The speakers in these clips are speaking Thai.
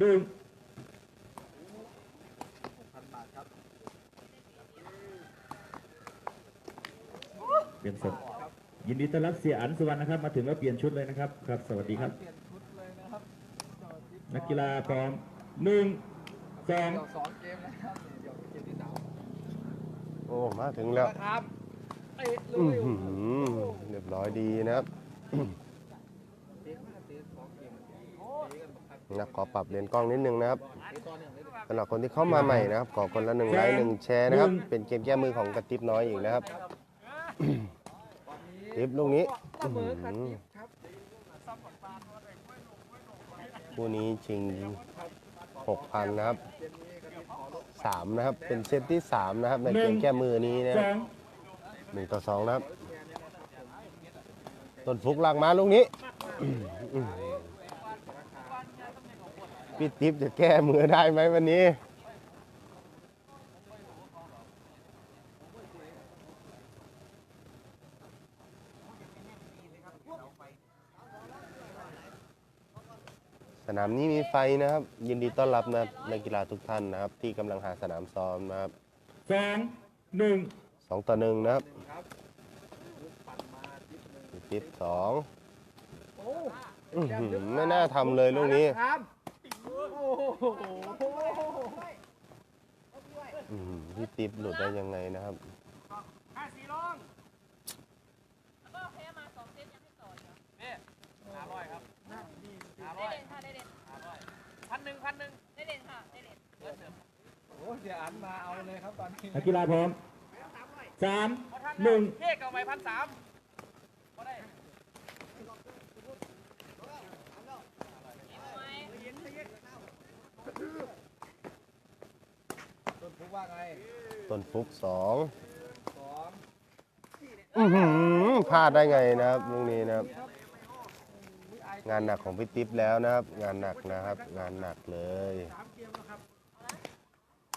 หนึ่งพันบาทครับเปลี่ยนสดยินดีต้อนรับเสียอันสุวรรณนะครับ มาถึงแล้วเปลี่ยนชุดเลยนะครับ ครับ สวัสดีครับ เปลี่ยนชุดเลยนะครับสวัสดีนักกีฬาพร้อมหนึ่งสองเดี๋ยวสองเกมนะครับเดี๋ยวเกมที่สามโอ้มาถึงแล้วครับเตะเลอื้อยหือเรียบร้อยดีนะครับ เตะมาเตะสองเกมเตะกั นบักคักนะขอปรับเลนส์กล้องนิดนึงนะครับเตะต่อเนื่องเลยดิสำหรับคนที่เข้ามาใหม่นะครับ ขอคนละหนึ่งไลค์หนึ่งแชร์นะครับ เป็นเกมแก้มือของกระติบน้อยอีกนะครับตอนนี้ติบลูกนี้เสมอครับติบครับคู่นี้ชิงหกพันนะครับเกมนี้กระติบขอลดสามนะครับ เป็นเซตที่สามนะครับ ในเกมแก้มือนี้นะสครับองหนึ่งต่อสองนะครับต้นฟุกลากมาลูกนี้อื้อหือ พี่ติ๊บจะแก้มือได้ไหมวันนี้ สนามนี้มีไฟนะครับ ยินดีต้อนรับนะครับนักกีฬาทุกท่านนะครับ ที่กำลังหาสนามซ้อมนะครับสองหนึ่งสองต่อหนึ่งนะครับครับลูกปั่นมาติบหนึ่งพี่ติ๊บสองโอ้อื้อหือไม่น่าทำเลยลูกนี้ ครับ โอ้โหอื้อหือพี่ติ๊บหลุดได้ยังไงนะครับ ห้าสี่ลงแล้วก็แพ้มาสองเซตยังไม่ต่ออีกเหรอห้าร้อยครับห้าได้ร้อยเด่นค่ะได้เด่นหาร้อยพันหนึ่งพันหนึ่งได้เด่นค่ะได้เด่นโอ้เสียอันมาเอาเลยครับตอนนี้นักกีฬาพร้อมสามหนึ่งเค้กเอาไปพันสาม เอาไหม ต้นทุก ว่าไงต้นฟุกสองสองอื้อหือพลาดได้ไงนะครับลูกนี้นะครับ งานหนักของพี่ติ๊บแล้วนะครับ งานหนักนะครับ งานหนักเลยสามเกมแล้วครับ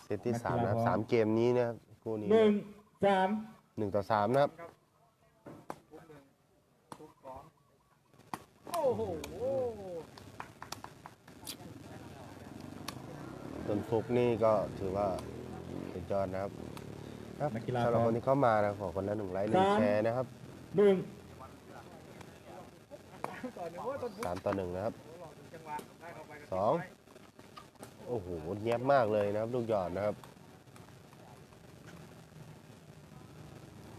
เซตที่สามนะครับสามเกมนี้นะครับคู่นี้หนึ่งสามหนึ่งต่อสามนะครับทุกหนึ่งทุกสองโอ้โหต้นฟุกนี่ก็ถือว่าสุด ยอดนะครับครับนักกีฬาสำหพรับร้อคมนที่เข้ามานะขอคนละหนึ่งไลค์หนึ่งสาม แชร์นะครับหนึ่งต่อหนึ่งโอ้ยต้นทุกสามต่อหนึ่งนะครับหลอกถึงจังหวะได้เข้าไปกันสองโอ้โหแยบมากเลยนะครับลูกหยอดนะครับ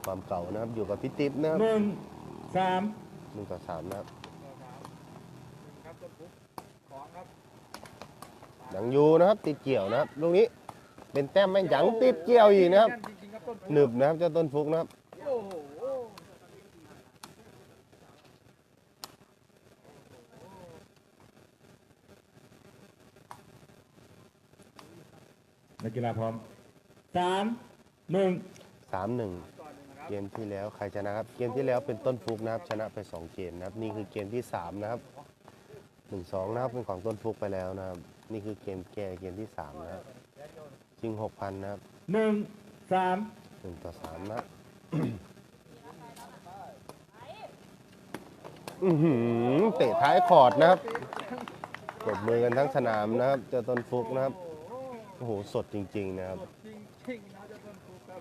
ความเก่านะครับอยู่กับพี่ติ๊บนะครับหนึ่งสามหนึ่งต่อสามนะครับครับต้นทุกสองครับยังอยู่นะครับติดเกี่ยวนะครับลูกนี้ เป็นแต้มแม่งยังติดเกี่ยวอีกนะครับจริงๆครับต้นทุกหนึบนะครับเจ้าต้นฟุกนะครับ โอ้โหนักกีฬาพร้อมสามหนึ่งสามหนึ่งต่อหนึ่งนะครับเกมที่แล้วใครชนะครับ เกมที่แล้วเป็นต้นฟุกนะครับชนะไปสองเกมนะครับ นี่คือเกมที่สามนะครับหนึ่งสองนะครับเป็นของต้นฟุกไปแล้วนะครับ นี่คือเกมแก้เกมที่สามนะครับ ชิงหกพันนะครับหนึ่งสามหนึ่งต่อสามนะ อื้อหือเตะท้ายคอร์ดนะครับปรบมือกันทั้งสนามนะครับ เจ้าต้นฟุกนะครับ โอ้โห สดจริง ๆ นะครับ จริงจริงๆนะเจ้าต้นทุกครับ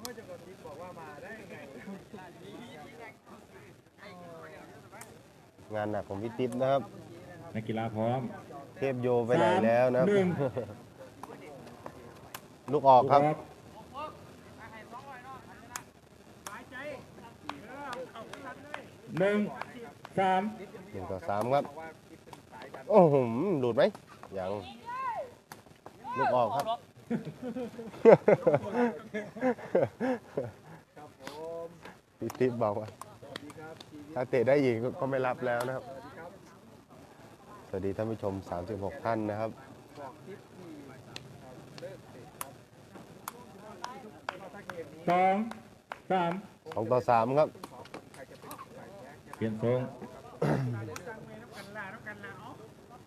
โอ้ยเจ้าต้นทุกบอกว่ามาได้ไงงานหนักของพี่ติ๊บนะครับ นักกีฬาพร้อม เทพโยไปไหนแล้วนะครับสามหนึ่ง ลูกออกครับออกหนึ่งสามหนึ่งต่อสามครับบอกว่าคิดเป็นสายกันโอ้โหหลุดไหมยัง ลูกออกครับครับผมพี่ติ๊บบอกว่าสวัสดีครับทีวีถ้าเตะได้อีกก็ไม่รับแล้วนะครับ สวัสดีครับสวัสดีท่านผู้ชม 36 ท่านนะครับ บอกทิปที่ครับเลิกเตะครับถ้าเกมนี้ สองสามสองต่อสามครับใครจะเป็นฝ่ายแพ้เปลี่ยนทรง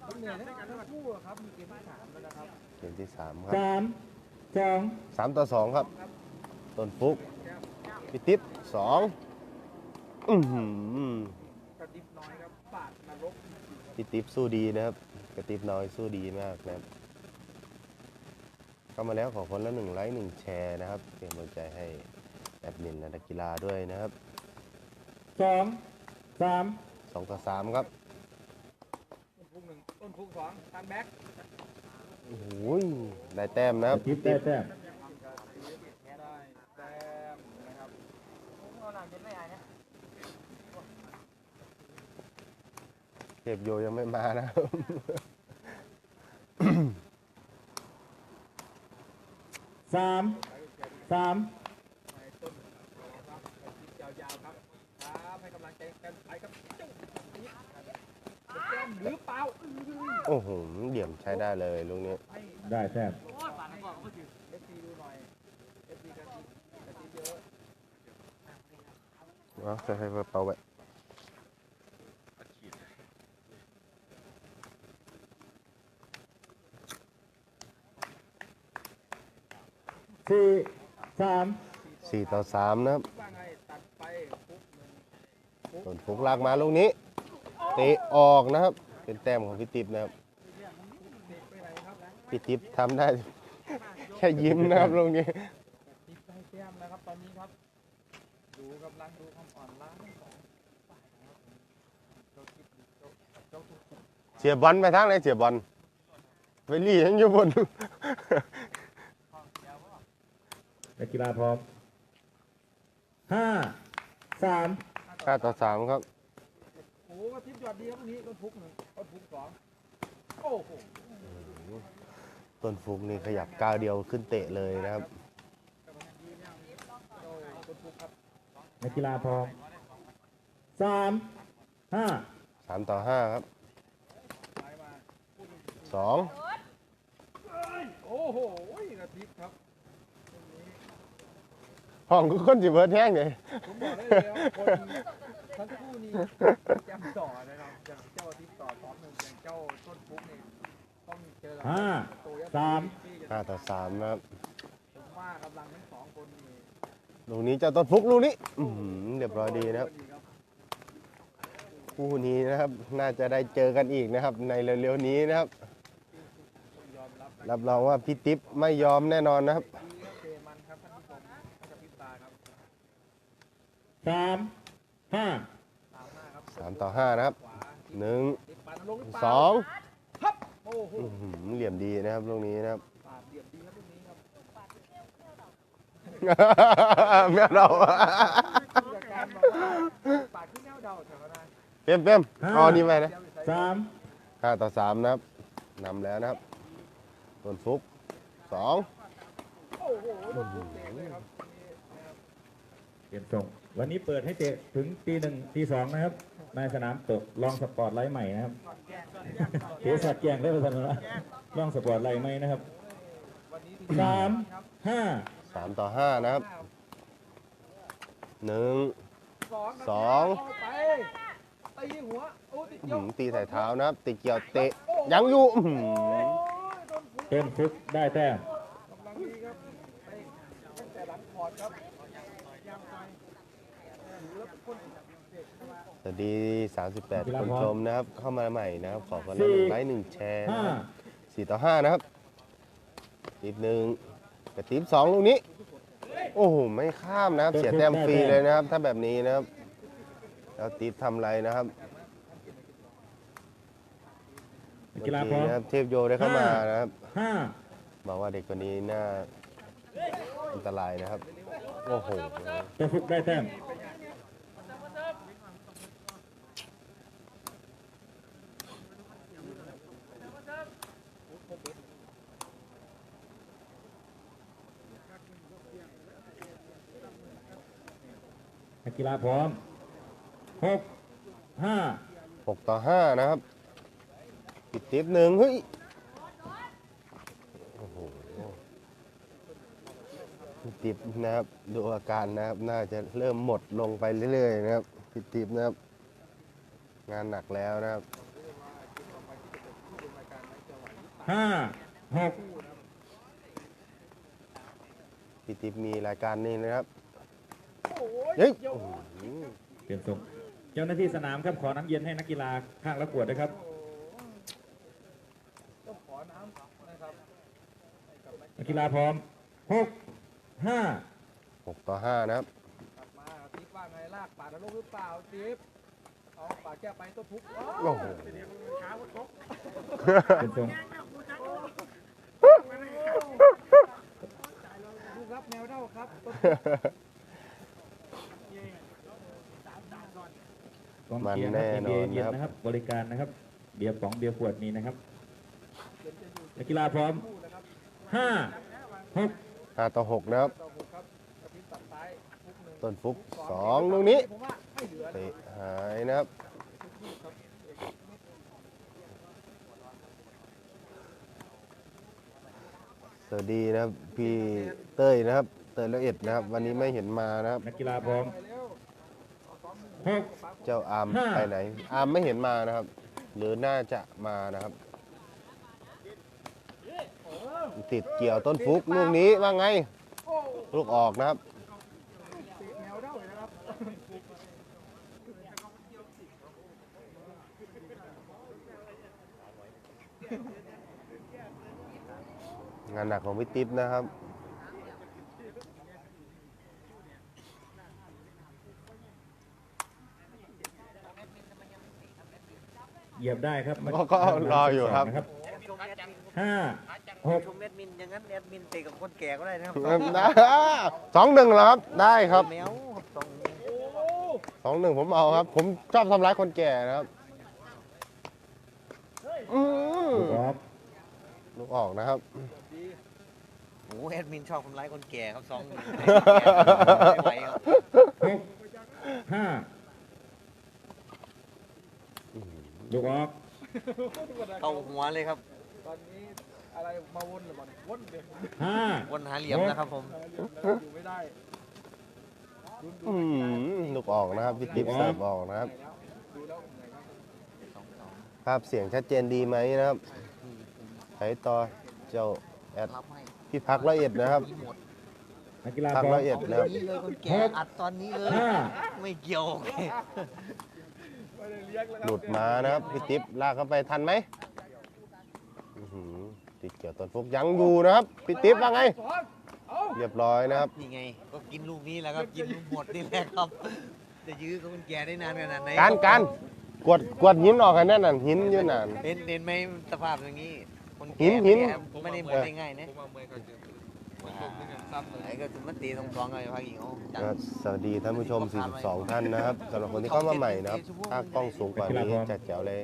ต้องเหนื่อยทั้งกันทั้งคู่อะครับมีเกมที่สามแล้วนะครับเกมที่สามครับสามสองสามต่อสองครับ ต้นฟุกพี่ติ๊บสองอื้อหือกระดิบน้อยครับปาดนรกพี่ติ๊บสู้ดีนะครับคกระติบน้อยสู้ดีมากนะครับ เข้ามาแล้วขอคนละหนึ่งไลค์หนึ่งแชร์นะครับเป็นกำลังใจให้แอดมินและนักกีฬาด้วยนะครับสองสามสองต่อสามครับต้นพุกหนึ่งต้นพุกสองตันแบ็คโอ้โหได้แต้มนะครับทิปได้แต้มได้แต้มนะครับเทพโยยังไม่มานะครับสามสามในต้นครับ ไปทิศยาวๆครับครับให้กำลังใจกันไปครับจุ๊บนี่จะแต้มหรือเปล่าโอ้โหเหลี่ยมใช้ได้เลยลูกนี้ ได้แต้มเอฟซีดูหน่อยเอฟซีกันกันเยอะเอาค่อยๆเป่าไว้ สี่สามสี่ต่อสามนะครับว่าไงตัดไปพุกหนึ่งส่วนฟุกลากมาลูกนี้เตะออกนะครับ เป็นแต้มของพี่ติ๊บนะครับเด็กไปไหนครับพี่ติ๊บทำได้ แค่ยิ้มนะครับลูกนี้ติดได้แต้มนะครับตอนนี้ครับดูกำลังดูความอ่อนล้าทั้งสองฝ่ายนะครับเจ้าคิดเจ้าเจ้าทุกคนเสียบอลไปทางไหนเสียบอลไปลี่ยังอยู่บน นั กกีฬาพร้อมห้าสามห้าต่อสามครับ โอ้โหทิพย์ยอดดีครับตรงนี้ต้นพุกหนึ่งต้นพุกสองโอ้โหต้นฟุกนี่ขยับก้าวเดียวขึ้นเตะเลยนะครับโอ้ต้นพุกครับนักกีฬาพร้อมสามห้าสามต่อห้าครับไปมาสองโอ้โหกระทิบครับตรงนี้ ห้องคือคนสิเบิร์ดแห้งเลยผมบอกได้เลยว่าคนทั้งคู่นี้แจมต่อนะครับอย่างเจ้าทิพย์ต่อสองหนึ่งอย่างเจ้าต้นพุกนี่ต้องเจอกับห้าโตยักษ์สาม ที่จะห้าต่อสามนะครับผมว่ากำลังทั้งสองคนนี่ลูกนี้เจ้าต้นฟุกลูกนี้อื้อหือเรียบร้อยดีนะครับคู่นี้นะครับ น่าจะได้เจอกันอีกนะครับ ในเร็วๆนี้นะครับ รับรับรองว่าพี่ติ๊บไม่ยอมแน่นอนนะครับ ดีครับเจมันครับท่านผู้ชมให้กับพิตาครับ สามห้าตามหน้าครับสามต่อห้านะครับขวาหนึ่งติดปันลงหรือเปล่าสองครับโอ้โหอื้อหือเหลี่ยมดีนะครับลูกนี้นะครับ ปาดเดียบดีครับลูกนี้ครับแม่เราผู้จัดการบอกว่าปาดขึ้นแนวเดาแถวนั้นเปี้ยมเปี้ยมเอาอันนี้ไปนะสามห้าต่อสามนะครับนำแล้วนะครับต้นฟุกสองโอ้โหโดนลูกเตะเลยครับนี่นะครับ เปลี่ยนส่ง วันนี้เปิดให้เตะถึงตีหนึ่งตีสองนะครับในสนามตกลองสปอร์ตไลท์ใหม่นะครับเทสัตว์แกงได้ประสานนะลองสปอร์ตไลท์ใหม่นะครับวันนี้สามห้าสามต่อห้านะครับหนึ่งสองสองเข้าไปตีหัวโอ้ติดอื้อเกี่ยวหือตีใส่เท้านะครับตีเกี่ยวเตะยังอยู่อื้อหือโอ้ยโดนฟุกเต็มฟุกได้แต้ม กำลังดีครับไปตั้งแต่หลังคอร์ดครับยางไปหูแล้วเป็นคนเด็กเข้ามา ส วัสดี 38 คนชมนะครับ เข้ามาใหม่นะครับ ขอคนละหนึ่งไลค์หนึ่งแชร์นะห้าครับสี่ต่อห้านะครับติดหนึ่งกระติบสองลูกนี้ โอ้โห ไม่ข้ามนะครับ เสียแต้มฟรีเลยนะครับ ถ้าแบบนี้นะครับ แล้วติดทำไรนะครับนักเมื่อกีฬาพกี้ร้อมนะครับเทพโยได้เข้ามานะครับห้าบอกว่าเด็กคนนี้น่าอันตรายนะครับ โอ้โหเต็มฟุกได้แต้ม กกีฬาพร้อมหกห้าหกต่อห้านะครับปิดติปหนึ่งเฮ้ยโอ้โหปิดติปนะครับ ดูอาการนะครับ น่าจะเริ่มหมดลงไปเรื่อยๆนะครับปิดติปนะครับ งานหนักแล้วนะครับห้าหกปิดติปมีรายการนี้นะครับโอ้ย เฮ้ยเกี่ยวโอ้โหเปลี่ยนทรงเจ้าหน้าที่สนามครับขอน้ำเย็นให้นักกีฬาข้างละขวดด้วยครับนะครับให้กับนักนักกีฬาพร้อมหกห้า6ต่อ5นะครับกลับมาติ๊บว่าไงลากป่าดนรกหรือเปล่าติ๊บเอาป่าแก้ไปต้นทุกข์โอ้โหเป็นทรงลูกรับแนวเด้าครับต้น กองเชียร์ครับมีเบียร์เย็นนะครับ บริการนะครับ เบียร์ป๋องเบียร์ขวดมีนะครับนักกีฬาพร้อมห้าหก5ต่อ6นะครับต่อหกครับกระพริบตัดซ้ายทุกหนึ่งต้นฟุก2ลูกนี้ผมว่าไม่เหลือนะเตะหายนะครับ สวัสดีนะครับ พี่เต้ยนะครับ เต้ยละเอียดนะครับ วันนี้ไม่เห็นมานะครับ นักกีฬาพร้อมไปเร็ว หก เจ้าอาร์มห้า ไปไหน อาร์มไม่เห็นมานะครับ หรือน่าจะมานะครับ ติดเกี่ยวต้นฟุกลูกนี้ว่าไง ลูกออกนะครับเตะแนวเด้าเลยนะครับงานหนักของพี่ติ๊บนะครับ เหยียบได้ครับก็ก็รออยู่ครับนะครับ ห้าหกชมแอดมินอย่างนั้นแอดมินเตะกับคนแก่ก็ได้นะครับสองหนึ่งเหรอครับ ได้ครับแมวครับสองสองหนึ่งผมเอาครับ ผมชอบทำร้ายคนแก่นะครับอืมลูกออกลูกออกนะครับ โอ้แอดมินชอบทำร้ายคนแก่ครับสองไม่ไหวครับหกห้า ลูกออกเข้าหัวเลยครับ ตอนนี้อะไรมาวนหรือมันวนเด็กห้าวนหาเหลี่ยมนะครับผมอยู่ไม่ได้ลุ้นดูอืมลูกออกนะครับพี่ติ๊บเสิร์ฟออกนะครับดูแล้วเหนื่อยครับภาพเสียงชัดเจนดีไหมนะครับไขต่อเจ้าแอดรับให้พี่พักละเอียดนะครับมีหมดนักกีฬาพักพร้อมละเอียดเอานะครับ นี้เลยคนแก่อัดตอนนี้เลย ห้าไม่เกี่ยวไม่ได้เลี้ยงแล้วครับ หลุดมานะครับพี่ติ๊บลากเข้าไปทันไหมอื้อหือติดเกี่ยวต้นฟุกยังอยู่นะครับพี่ติ๊บว่าไงสองเอาเรียบร้อยนะครับ นี่ไง ก็กินลูกนี้แหล้วครับกินลูกหมดนี่แหละครับ จะยื้อกับคนแก่ได้นานขนาดไหนการการกวดกวดหินออกกันแน่นอนหินอยู่นานเห็นเห็นไหมสภาพอย่างนี้ คนหิแก่นหิน ไม่ได้หมดได้ง่ายนะไอ้ก็ ถึงมันตีตรงสองๆกันพักอีกเอาจังครับสวัสดีท่านผู้ชม 42 ท่านนะครับสำหรับคนที่เข้ามาใหม่นะครับ ถ้ากล้องสูงกว่านี้จะแจ๋วเลย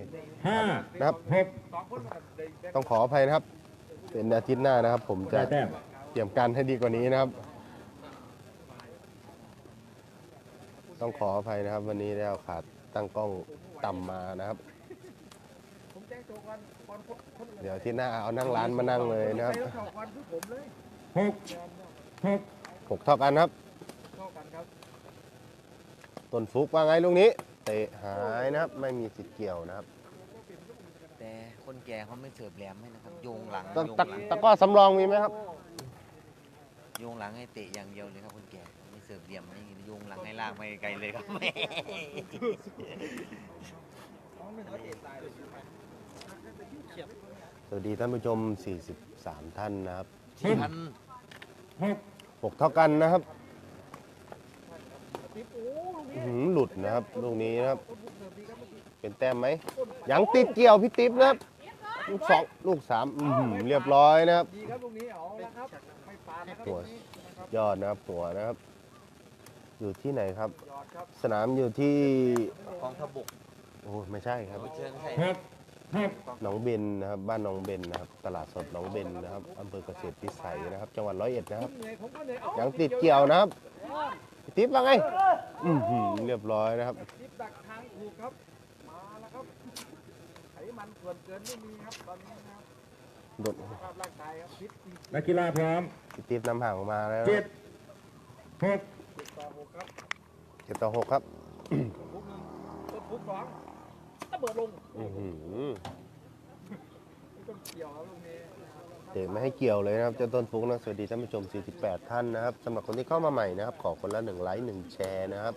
ห้านะครับหกสองคนมันได้ได้ต้องขออภัยนะครับ เป็นอาทิตย์หน้านะครับ ผมจะได้แต้มเตรียมการให้ดีกว่านี้นะครับ ต้องขออภัยนะครับ วันนี้ได้เอาขาตั้งกล้องต่ำมานะครับผมแจ้งตัวก่อนก่อนคนคนอื่นเดี๋ยวอาที่หน้าเอานั่งร้านมานั่งเลยนะครับ ใครเอาเข้าก่อนคือผมเลยหกหกหกเท่ากันครับเข้ากันครับต้นฟุกว่าไงลูกนี้ เตะหายนะครับ ไม่มีสิทธิ์เกี่ยวนะครับแต่คนแก่เขาไม่เสิร์ฟแหลมให้นะครับ โยงหลังตะโยงตะหลังตะกร้อสำรองมีไหมครับ โยงหลังให้เตะอย่างเดียวเลยครับคนแก่ไม่เสิร์ฟเหลี่ยมนี่โยงหลังให้ลากไปไกลเลยครับสองหนึ่งแล้วเตะตายเลยสวัสดีท่านผู้ชม 43 ท่านนะครับ ที่พันหกหกเท่ากันนะครับติ๊บโอ้ลูกนี้อื้อหือหลุดนะครับลูกนี้นะครับคนบุกเสิร์ฟดีครับเมื่อกี้เป็นแต้มไหมยังติดเกี่ยวพี่ติ๊บนะครับลูกสองลูกสามอื้อหือเรียบร้อยนะครับ ดีครับลูกนี้เอาละครับ ไม่ปานนะครับหัวลูกนี้นะครับยอดนะครับหัวนะครับ อยู่ที่ไหนครับยอดครับสนามอยู่ที่กองทัพบกโอ้ไม่ใช่ครับไม่เชิญใช่หกหก หนองเบนนะครับบ้านหนองเบนนะครับ ตลาดสดหนองเบนนะครับอำเภอเกษตรพิสัยนะครับ จังหวัดร้อยเอ็ดนะครับเหนื่อยผมก็เหนื่อยเอ้ายังติดเกี่ยวนะครับพี่ติ๊บว่าไงอือหือเรียบร้อยนะครับติ๊บดักทางถูกครับมาแล้วครับไขมันส่วนเกินไม่มีครับตอนนี้นะครับโดดสภาพร่างกายครับฟิตจริงนักกีฬาพร้อมพี่ติ๊บนำห่างมาแล้วเจ็ดหกๆติดต่อหกครับเจ็ดต่อหกครับฟุกหนึ่งต้นฟุกสอง ระเบิดลงอือหือไม่ต้องเกี่ยวครับลูกนี้เตะไม่ให้เกี่ยวเลยนะครับเจ้าต้นฟุกนะสวัสดีท่านผู้ชม 48 ท่านนะครับสำหรับคนที่เข้ามาใหม่นะครับ ขอคนละ1ไลค์1แชร์นะครับ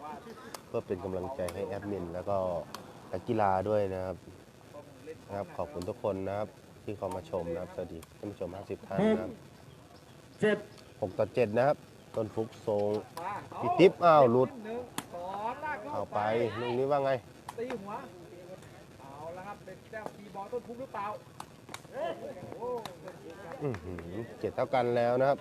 เพื่อเป็นกำลังใจให้แอดมิน แล้วก็นักกีฬาด้วยนะครับนะครับขอบคุณทุกคนนะครับที่เข้ามาชมนะครับสวัสดีท่านผู้ชม 50 ท่านหกนะครับ เจ็ด6 ต่อ 7 นะครับ ต้นฟุกทรงมาพี่ติ๊บอ้าวหลุดหนึ่งสองลากเข้าเอาไปลูกนี้ว่าไงตีหัวเอาละครับ เป็นแต้มทีบอลต้นพุกหรือเปล่าโอ้โหอื้อหือเจ็ดเท่ากันแล้วนะครับ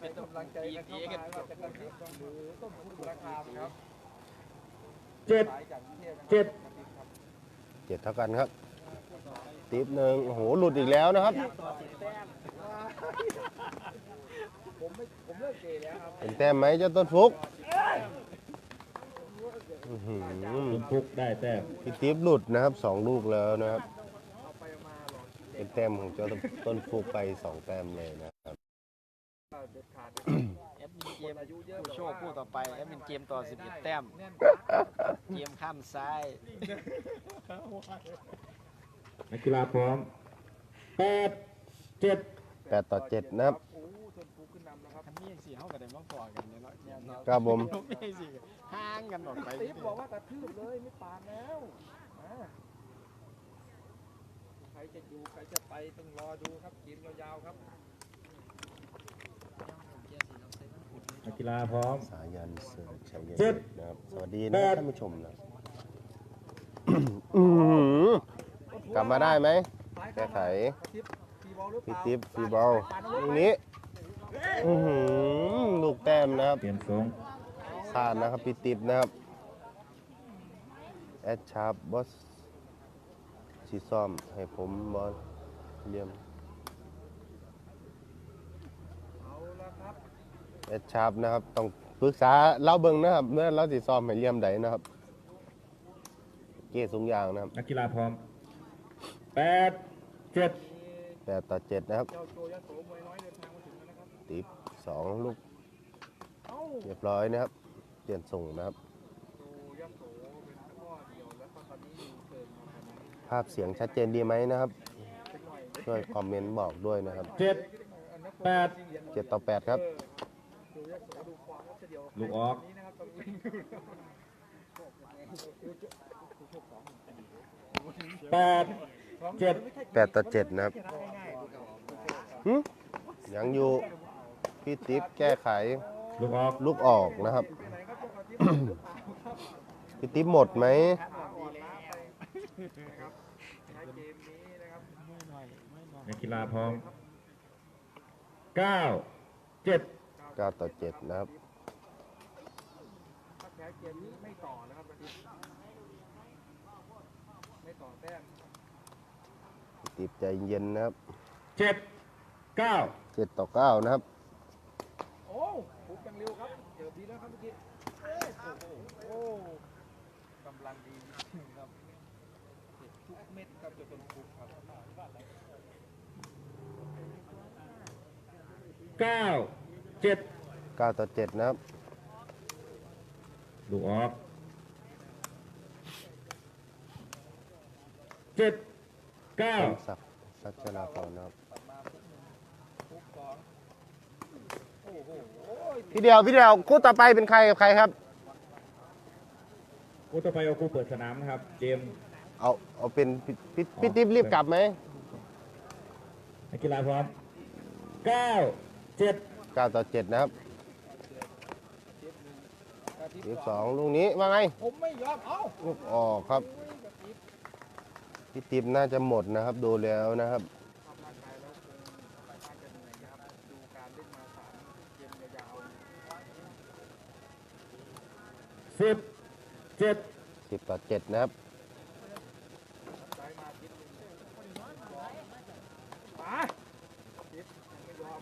เป็นกำลังใจกันเข้ามาว่าจะกระพริบหรือต้นพุกราคาครับเจ็ดสายจากกรุงเทพนะครับเจ็ดเจ็ดเท่ากันครับติ๊บหนึ่งโอ้โหหลุดอีกแล้วนะครับ ผมไม่ผมเลิกเกย์แล้วครับ เป็นแต้มไหมเจ้าต้นฟุก อื้อหือคุณฟุกได้แต้มพี่ติ๊บหลุดนะครับสองลูกแล้วนะครับเอาไปเอามาหลอกเป็นแต้มของเจ้าต้นฟุกไปสองแต้มเลยนะครับเด็ดขาดแอดมินเกมอายุเยอะผู้โชคผู้ต่อไปแอดมินเกมต่อ 11 แต้มแน่นเกมข้ามซ้าย นักกีฬาพร้อมแปดเจ็ด แปดต่อเจ็ดนะครับโอ้ต้นพุกขึ้น นำนะครับคันนี้สี่เท่ากับเดิมต้องพอกันเนี่ยเนาะเนี่ยเนาะครับผมไม่สี่ห่างกันออกไปติ๊บบอกว่ากระทืบเลยไม่ปานแล้วอ่าใครจะอยู่ใครจะไปต้องรอดูครับเกมยาวๆครับนักกีฬาพร้อม สายันเสือชัยเยเจ็ดนะครับสวัสดีนะครับแปด ท่านผู้ชมนะ อื้อหือกลับมาได้ไหมแก้ไข พี่ติ๊บฟรีบอลลูกนี้ อื้อหือลูกแต้มนะครับเปลี่ยนทรงพลาดนะครับพี่ติ๊บนะครับแอดชาร์ปบอสชีซ่อมให้ผมบอลเลี่ยมเอาละครับแอดชาร์ปนะครับต้องปรึกษาเล่าเบิงนะครับเมื่อเราสิซ้อมให้เลี่ยมใดนะครับ เก้สูงยางนะครับนักกีฬาพร้อมแปดเจ็ดแปดต่อเจ็ดนะครับ เจ้าโจยโสมวยน้อย ติ๊บสองลูกเอ้าเรียบร้อยนะครับ เปลี่ยนส่งนะครับโจยโสเป็นข้อเดียวแล้วก็ตอนนี้อยู่เชิญมาครับภาพเสียงชัดเจนดีไหมนะครับเป็นหน่อยช่วยคอมเมนต์บอกด้วยนะครับเจ็ดอันนั้นแปดเจ็ดต่อแปดครับโจยโสดูความว่าจะเดียวลูกออกนี้นะครับต้องเล่นดูนะครับแปดเจ็ดแปดต่อเจ็ดนะครับหึยังอยู่ พี่ติ๊บแก้ไขลูกออกลูกออกนะครับ พี่ติ๊บหมดไหมใช้เกมนี้นะครับนักกีฬาพร้อมเก้าเจ็ด9ต่อ7นะครับถ้าแพ้เกมนี้ไม่ต่อนะครับวันนี้ไม่ต่อแต้มพี่ติ๊บใจเย็นนะครับเจ็ดเก้า7ต่อ9นะครับโอ้ปุ๊บยังเร็วครับเจอดีแล้วครับเมื่อกี้โอ้โหโอ้กำลังดีจริงครับเด็ดทุกเม็ดครับจะเป็นปุ๊บครับเก้าเจ็ด9ต่อ7นะครับลูกออกเจ็ดเก้าต้นศักดิ์สัชนาพรนะครับปุ๊บสองโอ้โห พี่เดียวพี่เดียวคู่ต่อไปเป็นใครกับใครครับ กูต่อไปเอากูเปิดสนามนะครับเกมเอาเอาเป็นพี่พี่พี่ติ๊บรีบกลับไหมนักกีฬาพร้อมเก้าเจ็ด9ต่อ7นะครับอาทิตย์ทีสสอองงลูกนี้ว่าไงผมไม่ยอม เอ้าลูกออกครับพี่ติ๊บน่าจะหมดนะครับ ดูแล้วนะครับ ทำร่างกายแล้วคงน่าจะเหนื่อยนะครับดูการเล่นมาสามเกมยาว สิบเจ็ด10ต่อ7นะครับๆซ้ายมาทิศหนึ่งมาทิศยังไม่ยอม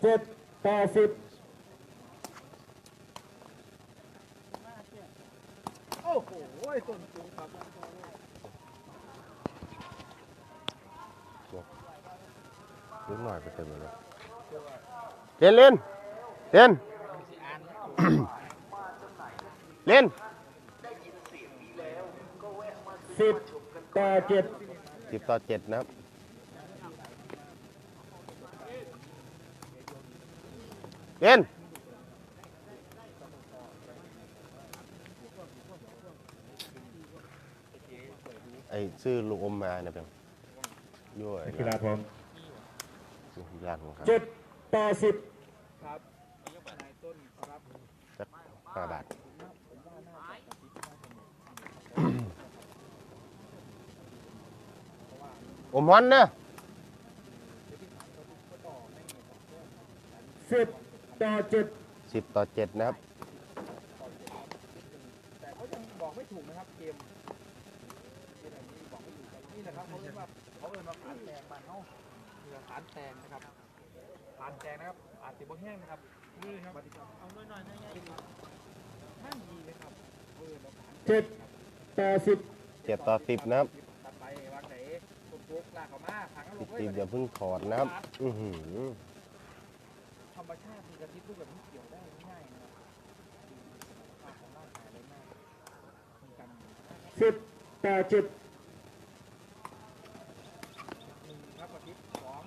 เจ็ดต่อสิบโอ้โหต้นจูงครับ อยไปเต็มเลยเล่นเล่นเล่นเล่นสิบต่อเจ็ดสิบต่อเจ็ดนะเล่นไอ้ซื้อลูกอมมาเนี่ยเป็นยั่วกีฬาพร้อม ยากครับเจ็ดต่อสิบครับนายต้นครับสักห้าบาทอมฮอนนะสิบต่อเจ็ดสิบต่อเจ็ดนะครับ แต่เขายังบอกไม่ถูกนะครับเกมเกมแบบนี้บอกไม่ถูกครับนี่นะครับเขาเรียกว่าเขาเรียกว่าผานแตงบ้านเขา คือผานแตงนะครับผานแตงนะครับ อาจจะบ่แห้งนะครับนี่ครับเอาหน่อยๆนะห้ามดีนะครับเออเราผานเจ็ดต่อสิบเจ็ดต่อสิบนะครับตัดไปวางไหนคนโป๊กลากเข้ามาผังลพี่งไว้ติ๊บอย่าเพิ่งถอดนะครับ อือหือธรรมชาติมีกระติบรูปแบบนี้เกี่ยวได้ง่ายๆนะครับภาพของร่างกายอะไรมากมีการสิบต่อเจ็ด หนึ่งครับกระติบ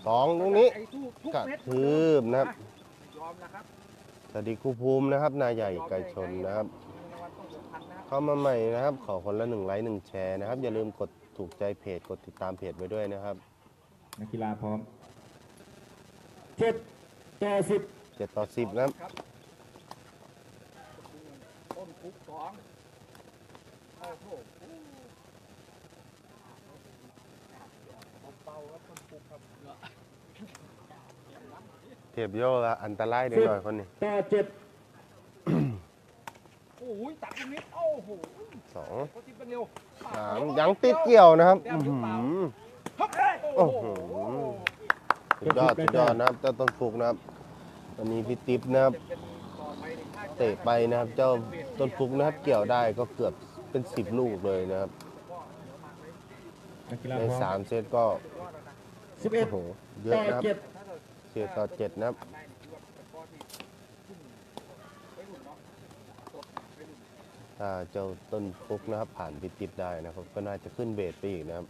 สองสองตรงนี้ไอ้ทุกทุกกระเม็ดทืบนะครับ ยอมนะครับสวัสดีครูภูมินะครับ นายใหญ่ไก่ชนนะครับ รางวัลต้องสำคัญนะครับเข้ามาใหม่นะครับ ขอคนละหนึ่งไลค์หนึ่งแชร์นะครับ อย่าลืมกดถูกใจเพจกดติดตามเพจไว้ด้วยนะครับนักกีฬาพร้อมเจ็ดต่อสิบเจ็ดต่อสิบนะครับครับต้นคุกสองโอ้โหเบาๆครับต้นคุกครับ เทปโยละอันตรายเดี๋ยวหน่อยคนนี้ต่อเจ็ดโอ้ยตัดตรงนี้โอ้โหสองเขาทิปเป็นเร็วสามยังติดเกี่ยวนะครับอื้อหือโอ้โหสุดยอดสุดยอดนะครับเจ้าต้นฟุกนะครับวันนี้พี่ติ๊บนะครับเตะไปนะครับ เจ้าต้นฟุกนะครับ เกี่ยวได้ก็เกือบเป็นสิบลูกเลยนะครับนักกีฬาในพร้อมสามเซตก็สิบเอ็โอ้ดโหเยอะต่อนะครับ เจ็ดเสียต่อเจ็ดนะครับถ้าเจ้าต้นฟุกนะครับผ่านพี่ติ๊บได้นะครับ ก็น่าจะขึ้นเบสไปอีกนะครับ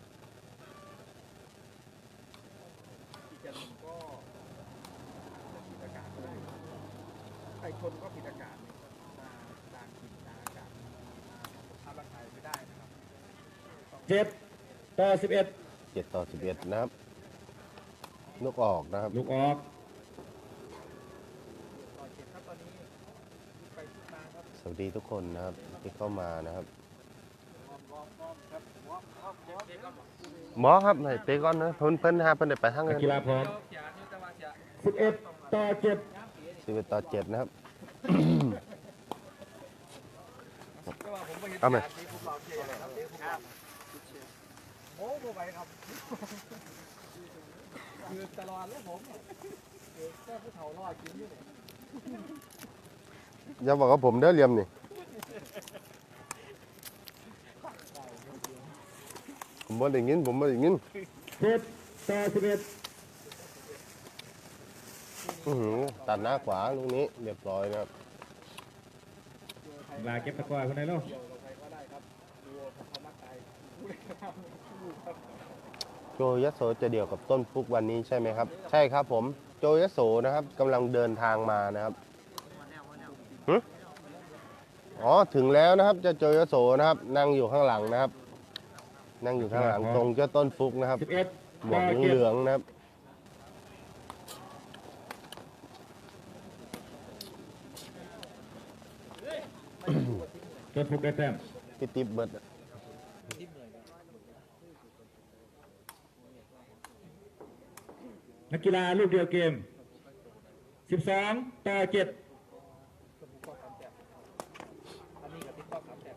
ไก่ชนก็ผิดอากาศเนี่ยมาตามผิดตามอากาศทำร่างกายไม่ได้นะครับเจ็ดต่อสิบเอ็ดเจ็ดต่อสิบเอ็ดนะครับ ลูกออกนะครับ ลูกออกต่อเจ็ดครับตอนนี้ไปชุดมาครับสวัสดีทุกคนนะครับที่เข้ามานะครับวอร์มวอร์มวอร์มครับวอร์มวอร์มวอร์มครับหมอครับให้เตะก่อนนะเพิ่นเพิ่นหาเพิ่นได้ไปทางนันั้กนกีฬาพร้อมเสียนี่แต่ว่าเสียสิบเอ็ดต่อเจ็ดสิบเอ็ดต่อเจ็ดนะครับแต่ว่าผมไม่เห็นเอาไหมการที่พวกเราเชียร์เลยครับเดี๋ยวพวกเราโอ้โหไปครับ คือตลอดแล้วผมเนี่ยคือแค่ผู้เฒ่ารอดกินอยู่เนี่ยอย่าบอกว่าผมเด้อเหลี่ยมนี่ ผมบ่ได้ยินผมบ่ได้ยินเจ็ดต่อสิบเอ็ดอื้อหือตัดหน้าขวาลูกนี้เรียบร้อยนะครับ ลาเก็บตะกร้อคนไหนลูกเดี๋ยวเราใครก็ได้ครับดูผมทำร่างกาย โจยโสจะเดี่ยวกับต้นฟุกวันนี้ใช่ไหมครับ ใช่ครับผมโจยโสนะครับกำลังเดินทางมานะครับหึอ๋อถึงแล้วนะครับเจะโจยโสนะครับ นั่งอยู่ข้างหลังนะครับ นั่งอยู่ข้างหลังตรงเจ้าต้นฟุกนะครับสิบเอ็ดหมวต่กอเจ็ดเหลืองๆนะครับต้นฟุกได้แต้ม พี่ติ๊บเบิด นักกีฬาลูกเดียวเกมสิบสองต่อเจ็ดอันนี้กับติ๊กต็อกครับแต่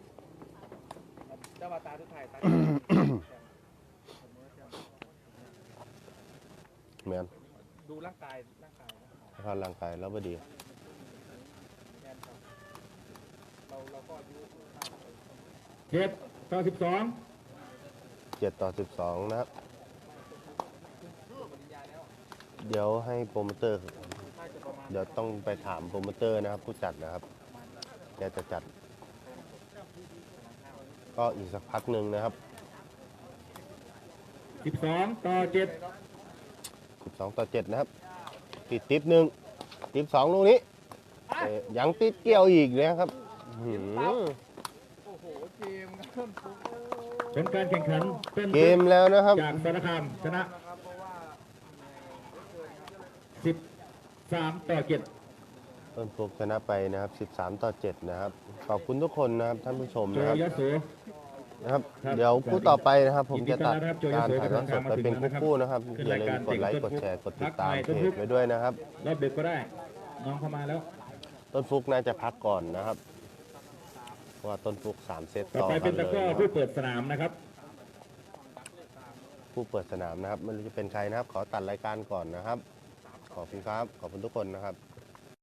เจ้าว่าตาทุกไทยตาแมนดูร่างกายร่างกายนะสภาพร่างกายแล้วพอดีแมนครับเราเราก็อายุมากเลยเจ็ดต่อสิบสองเจ็ดต่อสิบสองนะครับ ปริญญาแล้ว เดี๋ยวให้โปรโมเตอร์น่าจะประมาณเดี๋ยวต้องไปถามโปรโมเตอร์นะครับ ผู้จัดนะครับแกจะจัด ก็อีกสักพักหนึ่งนะครับสิบสองต่อเจ็ด12ต่อ7นะครับ ติดทิปหนึ่งทิปสองลูกนี้เตะยังติดเกี่ยวอีกนะครับหืมโอ้โหเกมครับต้นฟุกโอ้เป็นการแข่งขันเป็นเกมแล้วนะครับ จากสารคามชนะ นะครับเพราะว่า 13ต่อ7ต้นฟุกชนะไปนะครับ 13 ต่อ 7 นะครับ ขอบคุณทุกคนนะครับท่านผู้ชมโจนะครับยโส นะครับ ครับเดี๋ยวคู่ต่อไปนะครับ ผมยินดีจะตัดต้อนรับโจโยการโสถ่ายทอดสดไปเป็นกำลังตามมาถึงแล้วนะครับคู่ๆนะครับขึ้นอย่าลืรายมการกดไลค์ติ่งกต้ดนแชร์กดติดพักตามในเพต้นจฟุกไว้ด้วยนะครับรอบดึกก็ได้ น้องเข้ามาแล้ว ต้นฟุกน่าจะพักก่อนนะครับเพราะว่าต้นฟุกสามเซตต่อต่อไปกัเป็นนเลตะยกร้อนะคผู้รับเปิดสนามนะครับ ผู้เปิดสนามนะครับไม่รู้จะเป็นใครนะครับ ขอตัดรายการก่อนนะครับ ขอบคุณครับ ขอบคุณทุกคนนะครับ